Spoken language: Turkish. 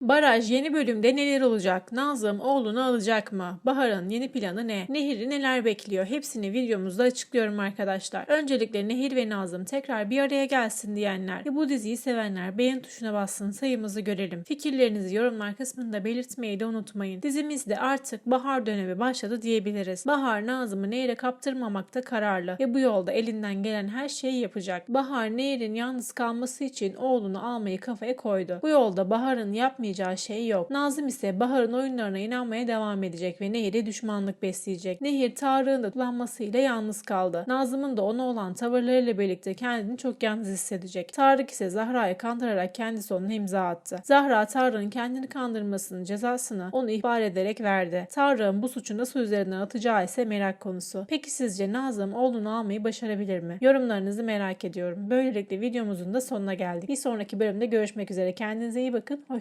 Baraj yeni bölümde neler olacak? Nazım oğlunu alacak mı? Bahar'ın yeni planı ne? Nehir'i neler bekliyor? Hepsini videomuzda açıklıyorum arkadaşlar. Öncelikle Nehir ve Nazım tekrar bir araya gelsin diyenler ve bu diziyi sevenler beğen tuşuna bassın sayımızı görelim. Fikirlerinizi yorumlar kısmında belirtmeyi de unutmayın. Dizimizde artık bahar dönemi başladı diyebiliriz. Bahar Nazım'ı Nehir'e kaptırmamakta kararlı ve bu yolda elinden gelen her şeyi yapacak. Bahar Nehir'in yalnız kalması için oğlunu almayı kafaya koydu. Bu yolda Bahar'ın yapmayacağı şey yok. Nazım ise Bahar'ın oyunlarına inanmaya devam edecek ve Nehir'e düşmanlık besleyecek. Nehir Tarık'ın da kullanmasıyla yalnız kaldı. Nazım'ın da ona olan tavırlarıyla birlikte kendini çok yalnız hissedecek. Tarık ise Zahra'yı kandırarak kendisi ona imza attı. Zahra Tarık'ın kendini kandırmasının cezasını onu ihbar ederek verdi. Tarık'ın bu suçu nasıl üzerinden atacağı ise merak konusu. Peki sizce Nazım oğlunu almayı başarabilir mi? Yorumlarınızı merak ediyorum. Böylelikle videomuzun da sonuna geldik. Bir sonraki bölümde görüşmek üzere. Kendinize iyi bakın. Hoşçakalın.